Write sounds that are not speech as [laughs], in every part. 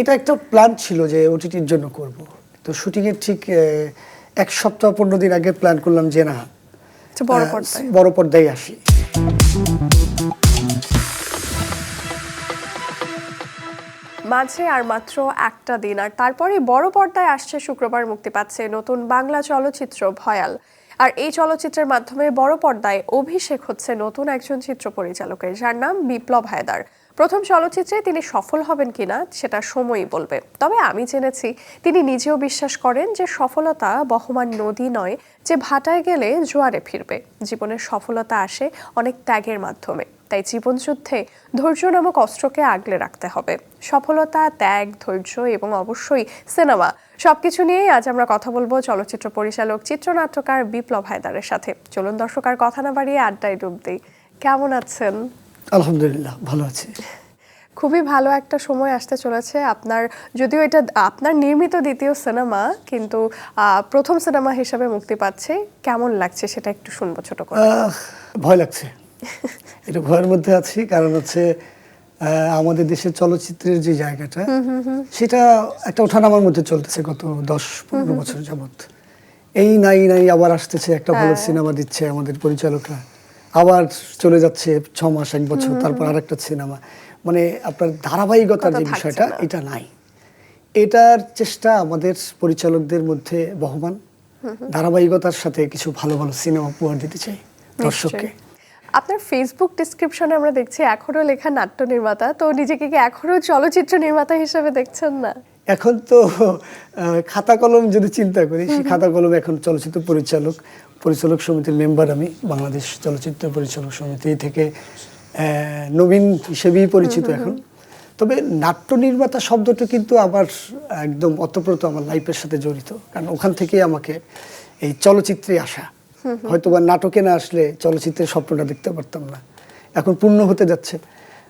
এটা একটা প্ল্যান ছিল যে ওটিটির জন্য করব। তো শুটিংয়ের ঠিক এক সপ্তাহ পনেরো দিন আগে প্ল্যান করলাম যে না আচ্ছা, বড় পর্দায়। বড় পর্দায় আসি। মাঝে আর মাত্র একটা দিন আর তারপরে বড় পর্দায় আসছে শুক্রবার মুক্তি পাচ্ছে নতুন বাংলা চলচ্চিত্র ভয়াল। আর এই চলচ্চিত্রের মাধ্যমে বড় পর্দায় অভিষেক হচ্ছে নতুন একজন চিত্র পরিচালকের যার নাম বিপ্লব হায়দার। প্রথম চলচ্চিত্রে তিনি সফল হবেন কিনা সেটা সময়ই বলবে। তবে আমি জেনেছি, তিনি নিজেও বিশ্বাস করেন যে সফলতা বহমান নদী নয়, যে ভাটায় গেলে জোয়ারে ফিরবে। জীবনের সফলতা আসে অনেক ত্যাগের মাধ্যমে। তাই জীবনযুদ্ধে ধৈর্য নামক অস্ত্রকে আগলে রাখতে হবে। সফলতা, ত্যাগ, ধৈর্য এবং অবশ্যই সিনেমা, সবকিছু নিয়েই আজ আমরা কথা বলব চলচ্চিত্র পরিচালক, চিত্রনাট্যকার বিপ্লব হায়দারের সাথে। চলুন দর্শক আর কথা না বাড়িয়ে আড্ডায় ডুব দিই। কেমন আছেন? আলহামদুলিল্লাহ ভালো আছি। খুবই ভালো একটা সময় আসতে চলেছে। আপনার যদিও এটা আপনার নির্মিত দ্বিতীয় সিনেমা কিন্তু প্রথম সিনেমা হিসাবে মুক্তি পাচ্ছে। কেমন লাগছে সেটা একটু শুনব ছোট করে। ভয় লাগছে। এটা ভয়ের মধ্যে আছি কারণ হচ্ছে আমাদের দেশের চলচ্চিত্রের যে জায়গাটা সেটা একটা ওঠানামার মধ্যে চলতেছে গত দশ পনেরো বছর যাবত এই নাই নাই আবার আসতেছে একটা ভালো হ্যাঁ। সিনেমা দিচ্ছে আমাদের পরিচালকরা। আবার চলে যাচ্ছে ছ মাস এক বছর তারপর আরেকটা সিনেমা। মানে আপনার ধারাবাহিকতার যে বিষয়টা এটা নাই। এটার চেষ্টা আমাদের পরিচালকদের মধ্যে বহমান। ধারাবাহিকতার সাথে কিছু ভালো ভালো সিনেমা উপহার দিতে চাই দর্শককে। আপনার ফেসবুক ডিসক্রিপশনে আমরা দেখছি এখনও লেখা নাট্য নির্মাতা। তো নিজেকে কি এখনও চলচ্চিত্র নির্মাতা হিসেবে দেখছেন না? এখন তো খাতা কলম যদি চিন্তা করি সেই খাতা কলম এখন চলচ্চিত্র পরিচালক পরিচালক সমিতির মেম্বার আমি বাংলাদেশ চলচ্চিত্র পরিচালক সমিতি থেকে নবীন হিসেবেই পরিচিত এখন। তবে নাট্য নির্মাতা শব্দটা কিন্তু আবার একদম অতপ্রত আমার লাইফের সাথে জড়িত। কারণ ওখান থেকেই আমাকে এই চলচ্চিত্রে আসা। হয়তো বা নাটকে না আসলে চলচ্চিত্রের স্বপ্নটা দেখতে পারতাম না। এখন পূর্ণ হতে যাচ্ছে।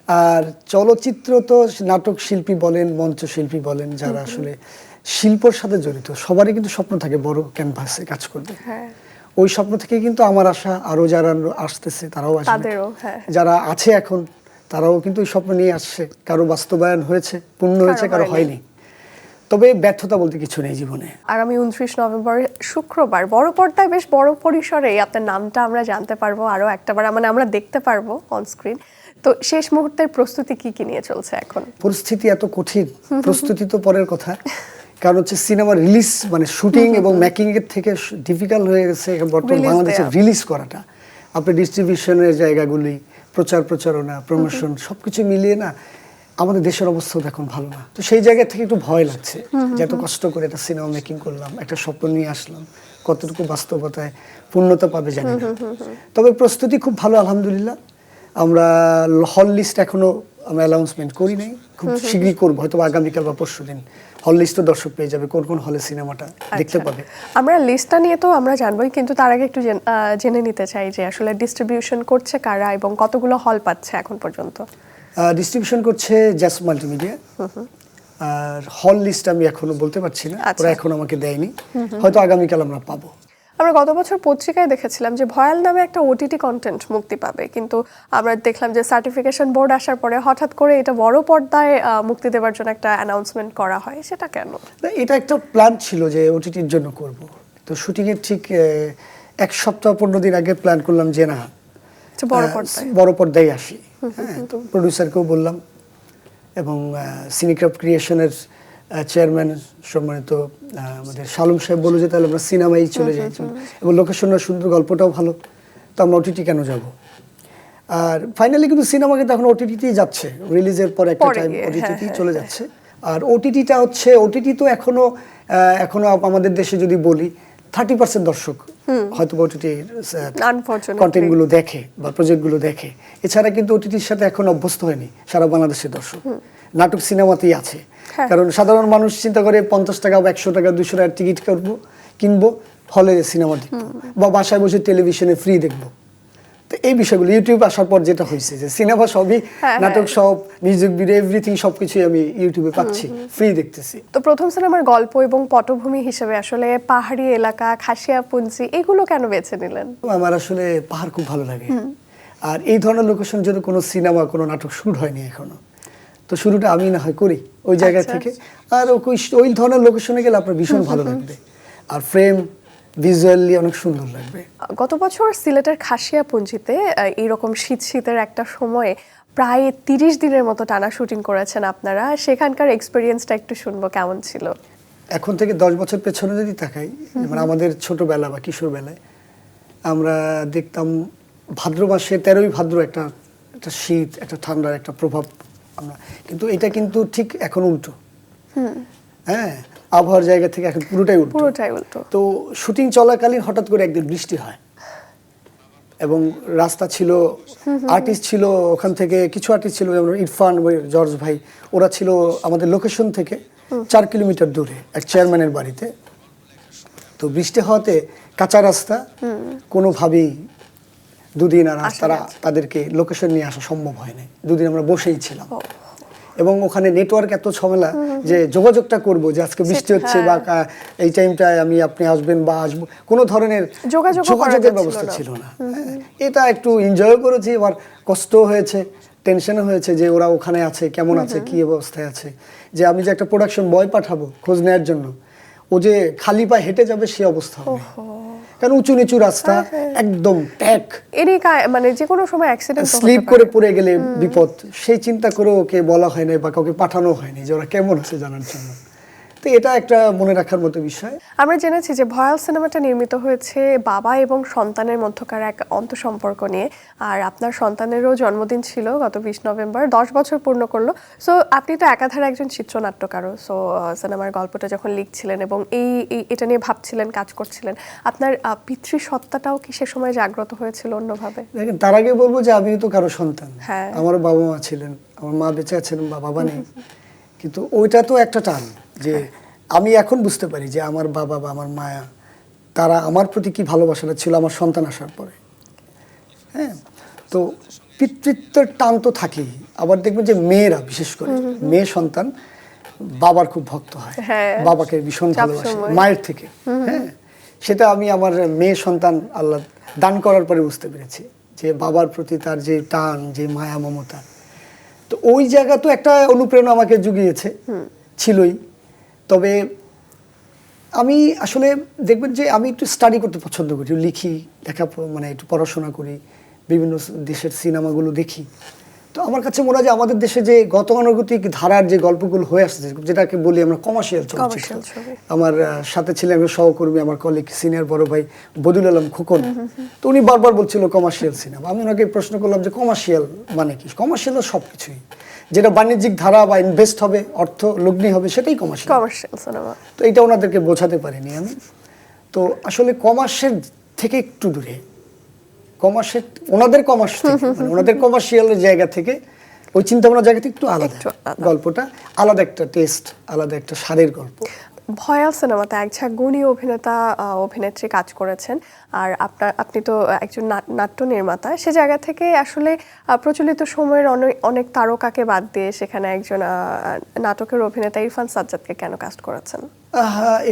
আর চলচ্চিত্র তো নাটক শিল্পী বলেন মঞ্চ শিল্পী বলেন যারা আসলে শিল্পর সাথে জড়িত। সবারই কিন্তু স্বপ্ন থাকে বড় ক্যানভাসে কাজ করবে হ্যাঁ। ওই স্বপ্ন থেকে কিন্তু আমার আশা আরও যারা আসতেছে তারাও আসবে। হ্যাঁ। যারা আছে এখন তারাও কিন্তু ওই স্বপ্ন নিয়ে আসছে। কারও বাস্তবায়ন হয়েছে পূর্ণ হয়েছে কারও হয়নি। তবে ব্যর্থতা বলতে কিছু নেই জীবনে। আগামী উনত্রিশ নভেম্বর শুক্রবার বড় পর্দায় বেশ বড় পরিসরে আপনার নামটা আমরা জানতে পারব আরও একটাবার মানে আমরা দেখতে পারব অন স্ক্রিন তো শেষ মুহূর্তের প্রস্তুতি কি কি নিয়ে চলছে এখন? পরিস্থিতি এত কঠিন। প্রস্তুতি তো পরের কথা। কারণ হচ্ছে সিনেমা রিলিজ মানে শুটিং এবং মেকিং এর থেকে ডিফিকাল্ট হয়ে গেছে বর্তমান বাংলাদেশে রিলিজ করাটা। আপনি ডিস্ট্রিবিউশনের জায়গাগুলি প্রচার প্রচারণা প্রমোশন সবকিছু মিলিয়ে না আমাদের দেশের অবস্থাও এখন ভালো না। তো সেই জায়গা থেকে একটু ভয় লাগছে যে এত কষ্ট করে একটা সিনেমা মেকিং করলাম একটা স্বপ্ন নিয়ে আসলাম কতটুকু বাস্তবতায় পূর্ণতা পাবে জানি না। তবে প্রস্তুতি খুব ভালো আলহামদুলিল্লাহ। আমরা হল লিস্ট এখনও আমরা অ্যানাউন্সমেন্ট করি নাই খুব শীঘ্রই করব হয়তো আগামীকাল বা পরশু দিন হল লিস্ট দর্শক পেয়ে যাবে কোন কোন হলে সিনেমাটা দেখতে আচ্ছা। পাবে। আমরা লিস্টটা নিয়ে তো আমরা জানবোই কিন্তু তার আগে একটু জেনে নিতে চাই যে আসলে ডিস্ট্রিবিউশন করছে কারা এবং কতগুলো হল পাচ্ছে এখন পর্যন্ত? ডিস্ট্রিবিউশন করছে জ্যাস মাল্টিমিডিয়া আর হল লিস্ট আমি এখনও বলতে পারছি না আচ্ছা। ওরা এখন আমাকে দেয়নি। হয়তো আগামীকাল আমরা পাবো। আমরা গত বছর পত্রিকায় দেখেছিলাম যে ভয়াল নামে একটা ওটিটি কন্টেন্ট মুক্তি পাবে। কিন্তু আমরা দেখলাম যে সার্টিফিকেশন বোর্ড আসার পরে হঠাৎ করে এটা বড় পর্দায় মুক্তি দেওয়ার জন্য একটা অ্যানাউন্সমেন্ট করা হয়। সেটা কেন? এটা একটা প্ল্যান ছিল যে ওটিটির জন্য করব। তো শুটিংয়ের ঠিক এক সপ্তাহ পনেরো দিন আগে প্ল্যান করলাম যে না বড় পর্দায়। বড় পর্দায় আসি। হ্যাঁ তো প্রডিউসারকেও বললাম এবং সিনিক্রাফট ক্রিয়েশনের চেয়ারম্যান সম্মানিত আমাদের শালুম সাহেব বলে যে তাহলে আমরা সিনেমাই চলে যাই। এবং লোকেশনের সুন্দর গল্পটাও ভালো। তো আমরা ওটিটি কেন যাব? আর ফাইনালি কিন্তু সিনেমা কিন্তু এখন ওটিটিতেই যাচ্ছে। রিলিজের পর একটা টাইম হ্যাঁ, ওটিটিতেই হ্যাঁ, চলে যাচ্ছে। আর ওটিটিটা হচ্ছে ওটিটি তো এখনও এখনও আমাদের দেশে যদি বলি থার্টি পার্সেন্ট দর্শক হয়তো ওটিটি Unfortunately. কন্টেন্টগুলো দেখে বা প্রজেক্টগুলো দেখে। এছাড়া কিন্তু ওটিটির সাথে এখন অভ্যস্ত হয়নি সারা বাংলাদেশের দর্শক। নাটক সিনেমাতেই আছে। হ্যাঁ। কারণ সাধারণ মানুষ চিন্তা করে পঞ্চাশ টাকা বা একশো টাকা দুশো টাকার টিকিট করব কিনবো হলে সিনেমা দেখব বা বাসায় বসে টেলিভিশনে ফ্রি দেখব। তো এই বিষয়গুলো ইউটিউব আসার পর যেটা হয়েছে যে সিনেমা সবই হ্যাঁ, নাটক সব মিউজিক ভিডিও এভরিথিং সবকিছুই আমি ইউটিউবে পাচ্ছি ফ্রি দেখতেছি। তো প্রথম সিনেমার গল্প এবং পটভূমি হিসেবে আসলে পাহাড়ি এলাকা খাসিয়াপুঞ্জি এগুলো কেন বেছে নিলেন? আমার আসলে পাহাড় খুব ভালো লাগে। আর এই ধরনের লোকেশন যদি কোনো সিনেমা কোনো নাটক শুট হয়নি এখনও। তো শুরুটা আমি না হয় করি ওই জায়গা আচ্ছা। থেকে। আর ওই- ধরনের লোকেশনে গেলে আপনার ভীষণ ভালো লাগবে। আর ফ্রেম ভিজুয়ালি অনেক সুন্দর লাগবে। গত বছর সিলেটের খাসিয়া পুঞ্জিতে এইরকম শীত শীতের একটা সময়ে প্রায় তিরিশ দিনের মতো টানা শুটিং করেছেন আপনারা। সেখানকার এক্সপিরিয়েন্সটা একটু শুনব কেমন ছিল? এখন থেকে দশ বছর পেছনে যদি তাকাই মানে আমাদের ছোটবেলা বা কিশোর বেলায় আমরা দেখতাম ভাদ্র মাসে তেরোই ভাদ্র একটা একটা শীত একটা ঠান্ডার একটা প্রভাব আমরা। কিন্তু এটা কিন্তু ঠিক এখন উল্টো। হ্যাঁ আবহাওয়ার জায়গা থেকে এখন পুরোটাই উল্টো। পুরোটাই উল্টো। তো শুটিং চলাকালীন হঠাৎ করে একদিন বৃষ্টি হয়। এবং রাস্তা ছিল আর্টিস্ট ছিল ওখান থেকে কিছু আর্টিস্ট ছিল যেমন ইরফান ওই জর্জ ভাই ওরা ছিল আমাদের লোকেশন থেকে চার কিলোমিটার দূরে এক চেয়ারম্যানের বাড়িতে। তো বৃষ্টি হওয়াতে কাঁচা রাস্তা কোনোভাবেই দুদিন আর আসা তারা তাদেরকে লোকেশন নিয়ে আসা সম্ভব হয়নি দুদিন আমরা বসেই ছিলাম। এবং ওখানে নেটওয়ার্ক এত ঝামেলা যে যোগাযোগটা করব যে আজকে বৃষ্টি হচ্ছে বা এই টাইমটায় আমি আপনি আসবেন বা আসব কোনো ধরনের যোগাযোগের ব্যবস্থা ছিল না। হ্যাঁ, এটা একটু এনজয় করেছি আবার কষ্ট হয়েছে টেনশনও হয়েছে যে ওরা ওখানে আছে কেমন আছে কি অবস্থায় আছে। যে আমি যে একটা প্রোডাকশন বয় পাঠাবো খোঁজ নেওয়ার জন্য ও যে খালি পায়ে হেঁটে যাবে সে অবস্থা কারণ উঁচু নিচু রাস্তা হ্যাঁ, একদম ট্যাক এরই মানে যে কোনো সময় অ্যাক্সিডেন্ট স্লিপ করে পড়ে গেলে বিপদ। সেই চিন্তা করে ওকে বলা হয় হয়নি বা কাউকে পাঠানো হয়নি যে ওরা কেমন আছে জানার জন্য। তো এটা একটা মনে রাখার মতো বিষয়। আমরা জেনেছি যে ভয়াল সিনেমাটা নির্মিত হয়েছে বাবা এবং সন্তানের মধ্যকার এক অন্তঃসম্পর্ক নিয়ে। আর আপনার সন্তানেরও জন্মদিন ছিল গত বিশ নভেম্বর দশ বছর পূর্ণ করল। সো আপনি তো একাধারে একজন চিত্রনাট্যকারও। সো সিনেমার গল্পটা যখন লিখছিলেন এবং এই এটা নিয়ে ভাবছিলেন কাজ করছিলেন আপনার পিতৃসত্তাটাও কি সে সময় জাগ্রত হয়েছিল অন্যভাবে? দেখেন তার আগে বলব যে আমি তো কারও সন্তান। হ্যাঁ। আমার বাবা মা ছিলেন আমার মা বেঁচে আছেন বা বাবা নেই। কিন্তু ওইটা তো একটা টান। যে আমি এখন বুঝতে পারি যে আমার বাবা বা আমার মায়া তারা আমার প্রতি কি ভালোবাসাটা ছিল আমার সন্তান আসার পরে। হ্যাঁ? তো পিতৃত্বের টান তো থাকেই। আবার দেখবেন যে মেয়েরা বিশেষ করে মেয়ে সন্তান বাবার খুব ভক্ত হয়। হ্যাঁ। বাবাকে ভীষণ ভালোবাসে মায়ের থেকে। হ্যাঁ? সেটা আমি আমার মেয়ে সন্তান আল্লাহ দান করার পরে বুঝতে পেরেছি যে বাবার প্রতি তার যে টান যে মায়া মমতা তো ওই জায়গা তো একটা অনুপ্রেরণা আমাকে জুগিয়েছে। ছিলই। তবে আমি আসলে দেখবেন যে আমি একটু স্টাডি করতে পছন্দ করি লিখি লেখা মানে একটু পড়াশোনা করি বিভিন্ন দেশের সিনেমাগুলো দেখি। তো আমার কাছে মনে হয় যে আমাদের দেশে যে গতানুগতিক ধারার যে গল্পগুলো হয়ে আসছে যেটাকে বলি আমরা কমার্শিয়াল চলচ্চিত্র। আমার সাথে ছিলেন একজন সহকর্মী আমার কলিগ সিনিয়র বড় ভাই বদুল আলম খোকন। তো উনি বারবার বলছিল কমার্শিয়াল সিনেমা আমি ওনাকে প্রশ্ন করলাম যে কমার্শিয়াল মানে কি? কমার্শিয়াল সব কিছুই যেটা বাণিজ্যিক ধারা বা ইনভেস্ট হবে অর্থ লগ্নি হবে সেটাই কমার্শিয়াল কমার্শিয়াল সিনেমা তো এটা ওনাদেরকে বোঝাতে পারিনি আমি। তো আসলে কমার্সের থেকে একটু দূরে। কমার্সের ওনাদের কমার্স [laughs] মানে ওনাদের কমার্শিয়ালের জায়গা থেকে ওই চিন্তাভাবনার জায়গা থেকে একটু আলাদা একটু আলাদা। গল্পটা। আলাদা একটা টেস্ট আলাদা একটা স্বাদের গল্প। ভয়াল সিনেমাতে একঝাঁক গুণী অভিনেতা অভিনেত্রী কাজ করেছেন। আর আপনার আপনি তো একজন নাট্য নির্মাতা। সে জায়গা থেকে আসলে প্রচলিত সময়ের অনেক অনেক তারকাকে বাদ দিয়ে সেখানে একজন নাটকের অভিনেতা ইরফান সাজ্জাদকে কেন কাস্ট করেছেন?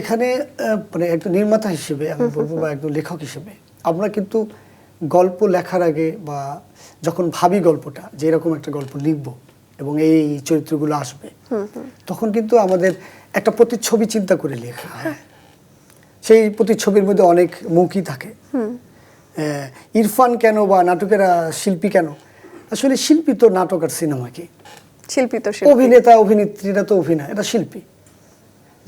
এখানে মানে একজন নির্মাতা হিসেবে আমি বলব বা একজন লেখক হিসেবে আমরা কিন্তু গল্প লেখার আগে বা যখন ভাবি গল্পটা যে এরকম একটা গল্প লিখব এবং এই চরিত্রগুলো আসবে তখন কিন্তু আমাদের একটা প্রতিচ্ছবি চিন্তা করে লেখা হয়। সেই প্রতিচ্ছবির মধ্যে অনেক মুখই থাকে। ইরফান কেন বা নাটকের শিল্পী কেন? আসলে শিল্পী তো নাটক আর সিনেমা কি? শিল্পী তো অভিনেতা অভিনেত্রীরা তো অভিনয় এটা শিল্পী।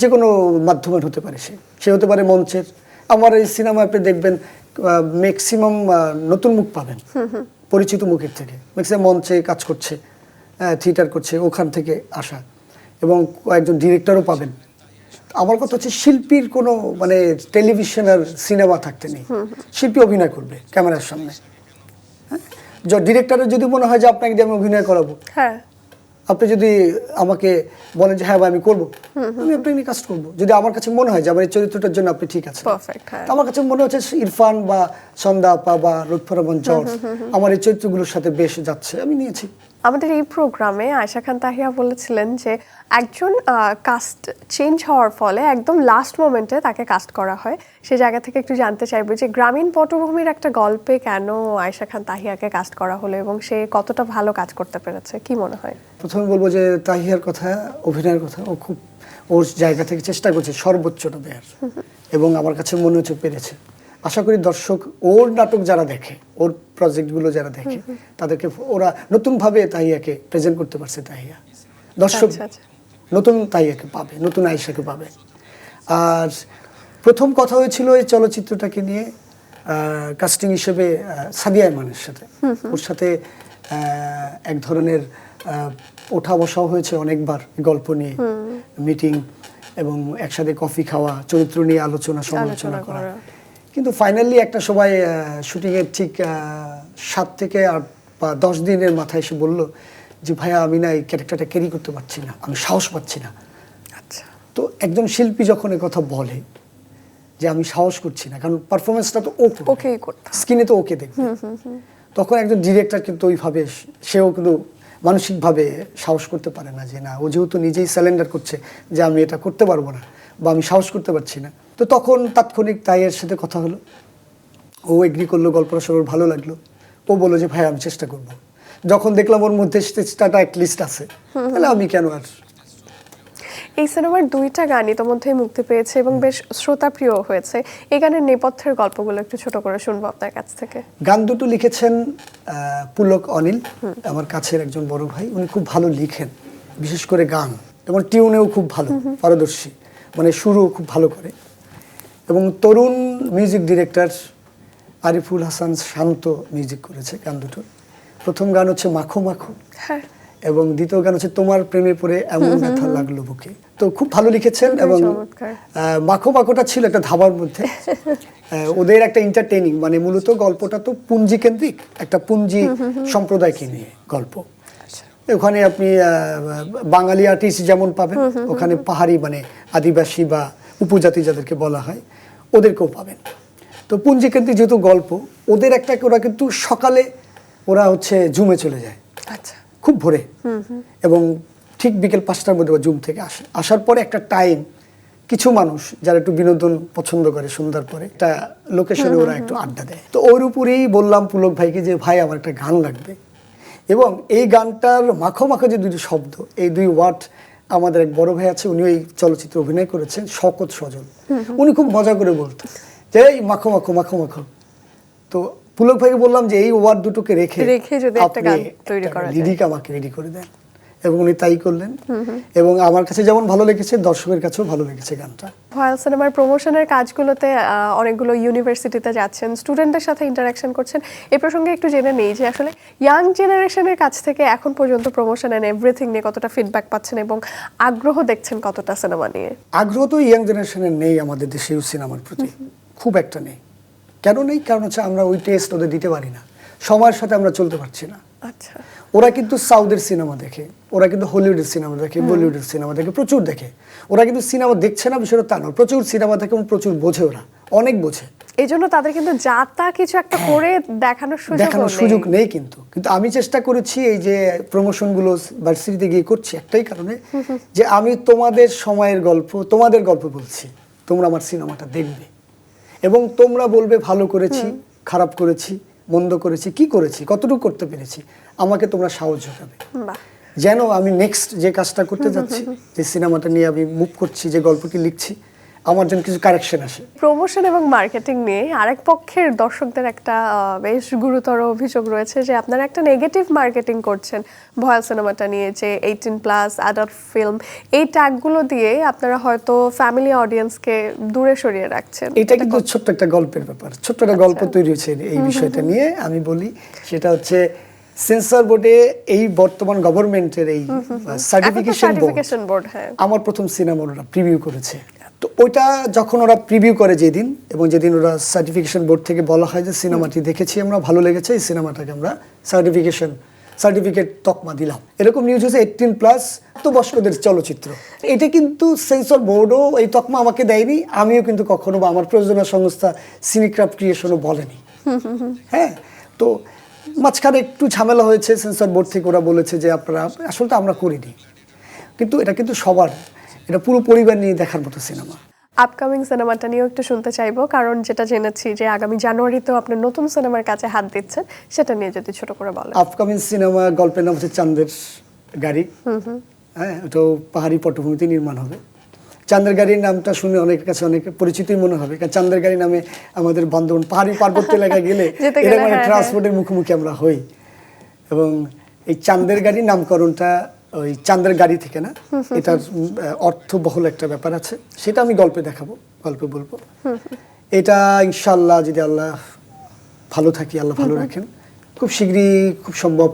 যে কোনো মাধ্যমের হতে পারে সে। সে হতে পারে মঞ্চের। আমার এই সিনেমা আপনি দেখবেন ম্যাক্সিমাম নতুন মুখ পাবেন। পরিচিত মুখের থেকে। ম্যাক্সিমাম মঞ্চে কাজ করছে থিয়েটার করছে ওখান থেকে আসা। এবং কয়েকজন ডিরেক্টরও পাবেন। আমার কথা হচ্ছে শিল্পীর কোনো মানে টেলিভিশন আর সিনেমা থাকতে নেই। শিল্পী অভিনয় করবে ক্যামেরার সামনে। হ্যাঁ? ডিরেক্টরের যদি মনে হয় যে আপনাকে দিয়ে আমি অভিনয় করাবো। হ্যাঁ। আপনি যদি আমাকে বলেন যে হ্যাঁ ভাই আমি করব। আমি আপনাকে কাজ করব। যদি আমার কাছে মনে হয় যে আমার এই চরিত্রটার জন্য আপনি ঠিক আছে হ্যাঁ। আমার কাছে মনে হচ্ছে ইরফান বা সন্ধ্যা আপা বা লুৎফর রহমান জর্জ আমার এই চরিত্রগুলোর সাথে বেশ যাচ্ছে। আমি নিয়েছি। আমাদের এই প্রোগ্রামে আয়শা খান তাহিয়া বলেছিলেন যে একজন কাস্ট চেঞ্জ হওয়ার ফলে একদম লাস্ট মোমেন্টে তাকে কাস্ট করা হয়। সে জায়গা থেকে একটু জানতে চাইব যে গ্রামীণ পটভূমির একটা গল্পে কেন আয়শা খান তাহিয়াকে কাস্ট করা হলো এবং সে কতটা ভালো কাজ করতে পেরেছে? কি মনে হয়? প্রথমে বলব যে তাহিয়ার কথা অভিনয়ের কথা ও খুব ওর জায়গা থেকে চেষ্টা করছে সর্বোচ্চটা দেওয়ার এবং আমার কাছে মনে হচ্ছে পেরেছে। আশা করি দর্শক ওর নাটক যারা দেখে ওর প্রজেক্টগুলো যারা দেখে তাদেরকে ওরা নতুনভাবে তাহিয়াকে প্রেজেন্ট করতে পারছে তাহিয়া। দর্শক আচ্ছা, আচ্ছা। নতুন তাহিয়াকে পাবে নতুন আয়েশাকে পাবে। আর প্রথম কথা হয়েছিল এই চলচ্চিত্রটাকে নিয়ে কাস্টিং হিসেবে সাদিয়া ইমানের সাথে। ওর সাথে আহ, এক ধরনের ওঠা বসাও হয়েছে অনেকবার গল্প নিয়ে মিটিং এবং একসাথে কফি খাওয়া চরিত্র নিয়ে আলোচনা সমালোচনা করা। কিন্তু ফাইনালি একটা সবাই শুটিংয়ের ঠিক সাত থেকে আট বা দশ দিনের মাথায় এসে বলল যে ভাইয়া আমি না এই ক্যারেক্টারটা ক্যারি করতে পারছি না আমি সাহস পাচ্ছি না। আচ্ছা। তো একজন শিল্পী যখন এ কথা বলে যে আমি সাহস করছি না কারণ পারফরমেন্সটা তো ও ওকেই করতে স্ক্রিনে তো ওকে দেখবে। তখন একজন ডিরেক্টর কিন্তু ওইভাবে সেও কিন্তু মানসিকভাবে সাহস করতে পারে না যে না ও যেহেতু নিজেই স্যালেন্ডার করছে যে আমি এটা করতে পারব না বা আমি সাহস করতে পারছি না। তো তখন তাৎক্ষণিক তাইয়ের সাথে কথা হলো। ও এগ্রি করল গল্পটা সবার ভালো লাগল। ও বলল যে ভাই আমি চেষ্টা করব। যখন দেখলাম ওর মধ্যে চেষ্টাটা লিস্ট আছে। তাহলে আমি কেন আর? এই সিনেমার দুইটা গান ইতোমধ্যেই মুক্তি পেয়েছে এবং বেশ শ্রোতাপ্রিয় হয়েছে। এই গানের নেপথ্যের গল্পগুলো একটু ছোট করে শুনব আপনার কাছ থেকে। গান দুটো লিখেছেন পুলক অনিল আমার কাছের একজন বড় ভাই। উনি খুব ভালো লিখেন বিশেষ করে গান। এবং টিউনেও খুব ভালো পারদর্শী। মানে সুরও খুব ভালো করে। এবং তরুণ music director Ariful Hasan Shanto music করেছে গান দুটো। প্রথম গান হচ্ছে মাখো মাখো হ্যাঁ। এবং দ্বিতীয় গান হচ্ছে তোমার প্রেমে পড়ে এমন ব্যথা লাগল বুকে। তো খুব ভালো লিখেছেন এবং মাখো মাখোটা ছিল একটা ধাবার মধ্যে। [laughs] ওদের একটা এন্টারটেইনিং মানে মূলত গল্পটা তো পুঞ্জি কেন্দ্রিক একটা পুঞ্জি সম্প্রদায়কে নিয়ে গল্প। ওখানে আপনি বাঙালি আর্টিস্ট যেমন পাবেন ওখানে পাহাড়ি মানে আদিবাসী বা উপজাতি যাদেরকে বলা হয় ওদেরকেও পাবেন। তো পুঞ্জি কেন্দ্রিক যেহেতু গল্প ওদের একটা ওরা কিন্তু সকালে ওরা হচ্ছে জুমে চলে যায়। আচ্ছা। খুব ভোরে। এবং ঠিক বিকেল পাঁচটার মধ্যে জুম থেকে আসে। আসার পরে একটা টাইম কিছু মানুষ যারা একটু বিনোদন পছন্দ করে সন্ধ্যার পরে একটা লোকেশনে ওরা একটু আড্ডা দেয়। তো ওর উপরেই বললাম পুলক ভাইকে যে ভাই আমার একটা গান লাগবে। এবং এই গানটার মাখো মাখো যে দুটি শব্দ এই দুই ওয়ার্ড আমাদের এক বড় ভাই আছে উনি ওই চলচ্চিত্র অভিনয় করেছেন শকত সজল। উনি খুব মজা করে বলতেন যে এই মাখো মাখো মাখো মাখো। তো পুলক ভাইকে বললাম যে এই ওয়ার্ড দুটোকে রেখে রেখে যদি একটা গান তৈরি করা যায়। লিরিক আমাকে রেডি করে দেন। এবং উনি তাই করলেন। এবং আমার কাছে যেমন ভালো লেগেছে দর্শকের কাছেও ভালো লেগেছে গানটা। ভয়াল সিনেমার প্রমোশনের কাজগুলোতে অনেকগুলো ইউনিভার্সিটিতে যাচ্ছেন স্টুডেন্টদের সাথে ইন্টারাকশন করছেন। এই প্রসঙ্গে একটু জেনে নেই যে আসলে ইয়াং জেনারেশনের কাছ থেকে এখন পর্যন্ত প্রমোশন এন্ড এভরিথিং নিয়ে কতটা ফিডব্যাক পাচ্ছেন এবং আগ্রহ দেখছেন কতটা সিনেমা নিয়ে? আগ্রহ তো ইয়াং জেনারেশনের নেই আমাদের দেশে সিনেমার প্রতি। খুব একটা নেই। কেন নেই? কারণ হচ্ছে আমরা ওই টেস্ট ওদের দিতে পারি না। সময়ের সাথে আমরা চলতে পারছি না। আচ্ছা। ওরা কিন্তু সাউথের সিনেমা দেখে ওরা কিন্তু হলিউডের সিনেমা দেখে বলিউডের সিনেমা দেখে প্রচুর দেখে। ওরা কিন্তু সিনেমা দেখছে না বিষয়টা তা নয়। প্রচুর সিনেমা দেখে এবং প্রচুর বোঝে ওরা। অনেক বোঝে। এই জন্য তাদের কিন্তু যা তা কিছু একটা করে দেখানোর সুযোগ দেখানোর সুযোগ নেই কিন্তু। কিন্তু আমি চেষ্টা করেছি এই যে প্রমোশনগুলো ভার্সিটিতে গিয়ে করছি একটাই কারণে যে আমি তোমাদের সময়ের গল্প তোমাদের গল্প বলছি। তোমরা আমার সিনেমাটা দেখবে। এবং তোমরা বলবে ভালো করেছি খারাপ করেছি। মন্দ করেছি কি করেছি কতটুকু করতে পেরেছি আমাকে তোমরা সাহস যোগাবে। যেন আমি নেক্সট যে কাজটা করতে যাচ্ছি যে সিনেমাটা নিয়ে আমি মুভ করছি যে গল্পটি লিখছি আমার যেন কিছু কারেকশন আসে। প্রমোশন এবং মার্কেটিং নিয়ে আরেক পক্ষের দর্শকদের একটা বেশ গুরুতর অভিযোগ রয়েছে যে আপনারা একটা নেগেটিভ মার্কেটিং করছেন ভয়াল সিনেমাটা নিয়ে যে এইটিন প্লাস অ্যাডাল্ট ফিল্ম এই ট্যাগগুলো দিয়ে আপনারা হয়তো ফ্যামিলি অডিয়েন্সকে দূরে সরিয়ে রাখছেন। এটা কিন্তু ছোট্ট একটা গল্পের ব্যাপার। ছোট্ট একটা গল্প আচ্ছা। তৈরি হয়েছে এই বিষয়টা নিয়ে আমি বলি। সেটা হচ্ছে সেন্সর বোর্ডে এই বর্তমান গভর্নমেন্টের এই সার্টিফিকেশন বোর্ড সার্টিফিকেশন বোর্ড হ্যাঁ। আমার প্রথম সিনেমা ওরা প্রিভিউ করেছে। তো ওইটা যখন ওরা প্রিভিউ করে যেদিন এবং যেদিন ওরা সার্টিফিকেশন বোর্ড থেকে বলা হয় যে সিনেমাটি দেখেছি আমরা ভালো লেগেছে এই সিনেমাটাকে আমরা সার্টিফিকেশন সার্টিফিকেট তকমা দিলাম। এরকম নিউজ হয়েছে এইটিন প্লাস তো বয়স্কদের চলচ্চিত্র। এটা কিন্তু সেন্সর বোর্ডও এই তকমা আমাকে দেয়নি আমিও কিন্তু কখনো বা আমার প্রযোজনা সংস্থা সিনিক্রাফট ক্রিয়েশনও বলেনি। [laughs] হ্যাঁ তো মাঝখানে একটু ঝামেলা হয়েছে সেন্সর বোর্ড থেকে ওরা বলেছে যে আপনারা আসলে তো আমরা করিনি। কিন্তু এটা কিন্তু সবার এটা পুরো পরিবার নিয়ে দেখার মতো সিনেমা। আপকামিং সিনেমাটা নিয়েও একটু শুনতে চাইব কারণ যেটা জেনেছি যে আগামী জানুয়ারিতেও আপনার নতুন সিনেমার কাছে হাত দিচ্ছেন সেটা নিয়ে যদি ছোট করে বলেন। আপকামিং সিনেমা গল্পের নাম হচ্ছে চান্দের গাড়ি। হ্যাঁ ওটাও পাহাড়ি পটভূমিতে নির্মাণ হবে। চাঁদের গাড়ির নামটা শুনে অনেকের কাছে অনেক পরিচিতই মনে হবে কারণ চান্দের গাড়ি নামে আমাদের বান্ধবন পাহাড়ি পার্বত্য এলাকায় গেলে [laughs] এরকম একটা হ্যাঁ, হ্যাঁ। ট্রান্সপোর্টের মুখোমুখি আমরা হই। এবং এই চাঁদের গাড়ির নামকরণটা ওই চান্দের গাড়ি থেকে না? এটার অর্থবহুল একটা ব্যাপার আছে। সেটা আমি গল্পে দেখাবো গল্পে বলব। এটা ইনশাল্লাহ যদি আল্লাহ ভালো থাকি আল্লাহ ভালো রাখেন খুব শীঘ্রই খুব সম্ভব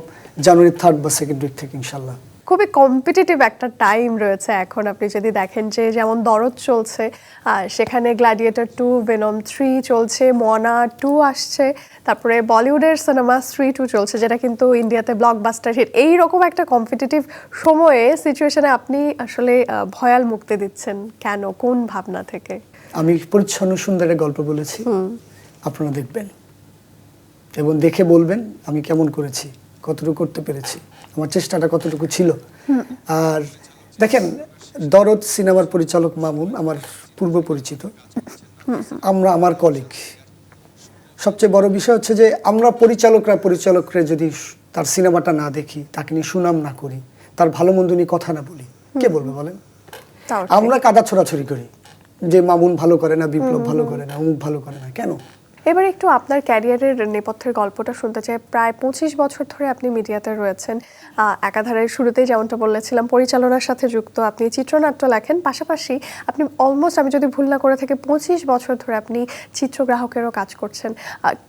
জানুয়ারি থার্ড বা সেকেন্ড উইক থেকে ইনশাল্লাহ খুবই কম্পিটিটিভ একটা টাইম রয়েছে এখন। আপনি যদি দেখেন যে যেমন দরদ চলছে সেখানে গ্ল্যাডিয়েটর টু ভেনম থ্রি চলছে মনা টু আসছে তারপরে বলিউডের সিনেমা স্ত্রী টু চলছে যেটা কিন্তু ইন্ডিয়াতে ব্লকবাস্টার হিট এইরকম একটা কম্পিটিটিভ সময়ে সিচুয়েশনে আপনি আসলে ভয়াল মুক্তি দিচ্ছেন কেন? কোন ভাবনা থেকে? আমি পরিচ্ছন্ন সুন্দর একটা গল্প বলেছি। আপনারা দেখবেন এবং দেখে বলবেন আমি কেমন করেছি। কতটুকু করতে পেরেছি। আমার চেষ্টাটা কতটুকু ছিল। আর দেখেন দরদ সিনেমার পরিচালক মামুন আমার পূর্ব পরিচিত। আমরা আমার কলিগ সবচেয়ে বড় বিষয় হচ্ছে যে আমরা পরিচালকরা পরিচালকরা যদি তার সিনেমাটা না দেখি তাকে নিয়ে সুনাম না করি তার ভালো মন্দ নিয়ে কথা না বলি কে বলবে বলেন? আমরা কাদা ছোড়াছড়ি করি যে মামুন ভালো করে না বিপ্লব ভালো করে না অমুক ভালো করে না কেন? এবার একটু আপনার ক্যারিয়ারের নেপথ্যের গল্পটা শুনতে চাই। প্রায় পঁচিশ বছর ধরে আপনি মিডিয়াতে রয়েছেন। একাধারের শুরুতেই যেমনটা বলেছিলাম পরিচালনার সাথে যুক্ত। আপনি চিত্রনাট্য লেখেন পাশাপাশি আপনি অলমোস্ট আমি যদি ভুল না করে থাকি পঁচিশ বছর ধরে আপনি চিত্রগ্রাহকেরও কাজ করছেন।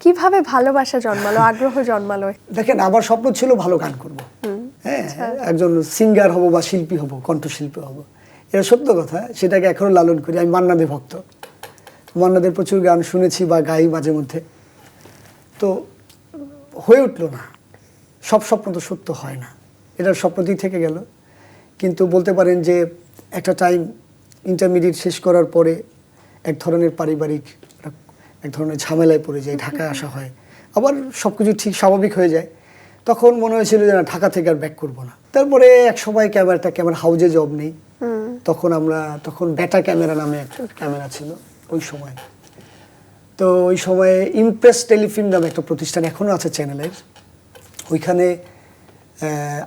কীভাবে ভালোবাসা জন্মালো আগ্রহ জন্মালো? দেখেন আমার স্বপ্ন ছিল ভালো গান করব। হ্যাঁ একজন সিঙ্গার হব বা শিল্পী হব কণ্ঠশিল্পী হব। এটা সত্য কথা সেটাকে এখনও লালন করি। আমি মান্নাদে ভক্ত। মান্নাদের প্রচুর গান শুনেছি বা গাই মাঝে মধ্যে। তো হয়ে উঠল না। সব স্বপ্ন তো সত্য হয় না। এটা স্বপ্নতেই থেকে গেল। কিন্তু বলতে পারেন যে একটা টাইম ইন্টারমিডিয়েট শেষ করার পরে এক ধরনের পারিবারিক এক ধরনের ঝামেলায় পড়ে যায় ঢাকায় আসা হয়। আবার সব কিছু ঠিক স্বাভাবিক হয়ে যায়। তখন মনে হয়েছিল যে না ঢাকা থেকে আর ব্যাক করব না। তারপরে এক সময় ক্যামেরাটা ক্যামেরা হাউজে জব নেই। তখন আমরা তখন ব্যাটা ক্যামেরা নামে একটা ক্যামেরা ছিল। ওই সময়। তো ওই সময়ে ইমপ্রেস টেলিফিল্ম নামে একটা প্রতিষ্ঠান এখনও আছে চ্যানেলের ওইখানে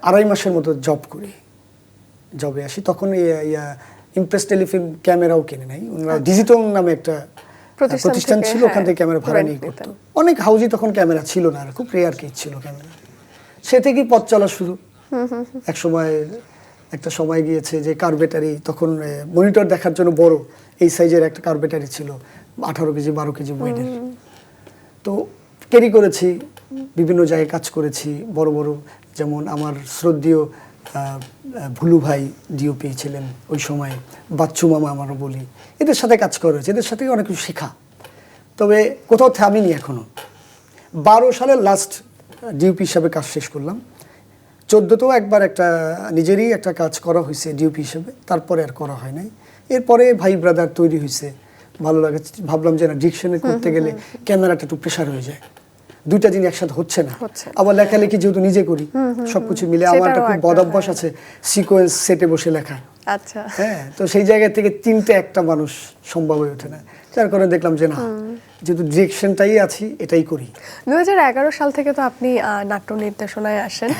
আড়াই মাসের মতো জব করি। জবে আসি। তখন ইমপ্রেস টেলিফিল্ম ক্যামেরাও কিনে নাই। ওনারা ডিজিটাল নামে একটা প্রতিষ্ঠান ছিল ওখান হ্যাঁ, থেকে ক্যামেরা ভাড়া নিয়ে করতো। অনেক হাউজি তখন ক্যামেরা ছিল না আর খুব রেয়ার কেস ছিল ক্যামেরা সে থেকেই পথ চলা শুরু। এক সময় একটা সময় গিয়েছে যে কার্বেটারি তখন মনিটর দেখার জন্য বড়। এই সাইজের একটা কার্বেটারি ছিল আঠারো কেজি বারো কেজি ওয়েটের তো ক্যারি করেছি বিভিন্ন জায়গায় কাজ করেছি বড় বড়। যেমন আমার শ্রদ্ধেয় ভুলু ভাই ডিওপি ছিলেন ওই সময় বাচ্চু মামা আমারও বলি। এদের সাথে কাজ করেছে এদের সাথে অনেক কিছু শেখা। তবে কোথাও থামিনি এখনও বারো সালের লাস্ট ডিউপি হিসাবে কাজ শেষ করলাম। চোদ্দোতেও একবার একটা নিজেরই একটা কাজ করা হয়েছে ডিউপি হিসেবে তারপরে আর করা হয় নাই। এরপরে ভাই ব্রাদার তৈরি হয়েছে। ভালো লাগে ভাবলাম যে না ডিকশনে করতে গেলে ক্যামেরাটা একটু প্রেশার হয়ে যায়। দুইটা জিনিস একসাথে হচ্ছে না। আবার লেখালেখি যেহেতু নিজে করি সবকিছু মিলে আমার একটা খুব বদ অভ্যাস আছে সিকোয়েন্স সেটে বসে লেখা। আচ্ছা। হ্যাঁ তো সেই জায়গা থেকে তিনটে একটা মানুষ সম্ভব হয়ে ওঠে না। যার কারণে দেখলাম যে না যেহেতু ডিরেকশনটাই আছি এটাই করি। দু সাল থেকে তো আপনি নাট্য নির্দেশনায় আসেন।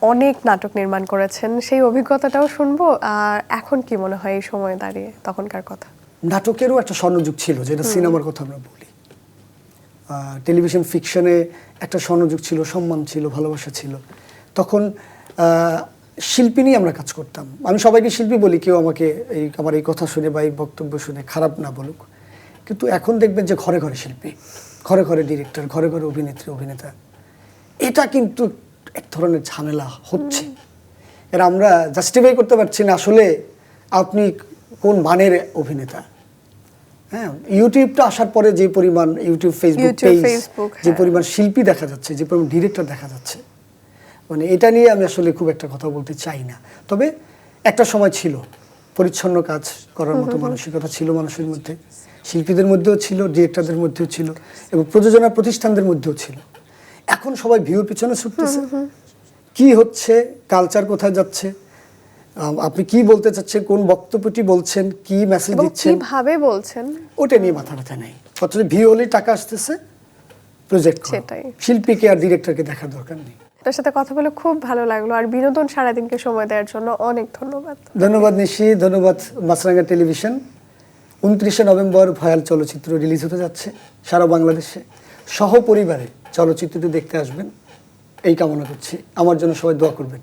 অনেক নাটক নির্মাণ করেছেন। সেই অভিজ্ঞতাটাও শুনব। আর এখন কি মনে হয় এই সময়ে দাঁড়িয়ে তখনকার কথা? নাটকেরও একটা স্বর্ণযুগ ছিল যেটা সিনেমার কথা আমরা বলি। টেলিভিশন ফিকশনে একটা স্বর্ণযুগ ছিল সম্মান ছিল ভালোবাসা ছিল। তখন আহ, শিল্পী নিয়ে আমরা কাজ করতাম। আমি সবাইকে শিল্পী বলি কেউ আমাকে এই আমার এই কথা শুনে বা এই বক্তব্য শুনে খারাপ না বলুক। কিন্তু এখন দেখবেন যে ঘরে ঘরে শিল্পী ঘরে ঘরে ডিরেক্টর ঘরে ঘরে অভিনেত্রী অভিনেতা এটা কিন্তু এক ধরনের ঝামেলা হচ্ছে। এর আমরা জাস্টিফাই করতে পারছি না আসলে আপনি কোন মানের অভিনেতা। হ্যাঁ ইউটিউবটা আসার পরে যে পরিমাণ ইউটিউব ফেসবুক পেজ যে হ্যাঁ। পরিমাণ শিল্পী দেখা যাচ্ছে যে পরিমাণ ডিরেক্টর দেখা যাচ্ছে মানে এটা নিয়ে আমি আসলে খুব একটা কথা বলতে চাই না। তবে একটা সময় ছিল পরিচ্ছন্ন কাজ করার মতো মানসিকতা ছিল মানুষের মধ্যে। শিল্পীদের মধ্যেও ছিল ডিরেক্টরদের মধ্যেও ছিল এবং প্রযোজনা প্রতিষ্ঠানদের মধ্যেও ছিল। এখন সবাই ভিউর পিছনে ছুটতেছে। কি হচ্ছে? কালচার কোথায় যাচ্ছে? আপনি কি বলতে চাচ্ছেন? কোন বক্তব্যটি বলছেন? কি মেসেজ দিচ্ছেন? কীভাবে বলছেন? ওটা নিয়ে মাথা ব্যথা নেই। অথচ ভিউ হলেই টাকা আসতেছে প্রজেক্ট সেটাই। শিল্পীকে আর ডিরেক্টরকে দেখার দরকার নেই। আপনার সাথে কথা বলে খুব ভালো লাগল আর বিনোদন সারাদিনকে সময় দেওয়ার জন্য অনেক ধন্যবাদ। ধন্যবাদ নিশি ধন্যবাদ মাছরাঙ্গা টেলিভিশন। উনত্রিশে নভেম্বর ভয়াল চলচ্চিত্র রিলিজ হতে যাচ্ছে সারা বাংলাদেশে। সহপরিবারে চলচ্চিত্রটি দেখতে আসবেন। এই কামনা করছি। আমার জন্য সবাই দোয়া করবেন।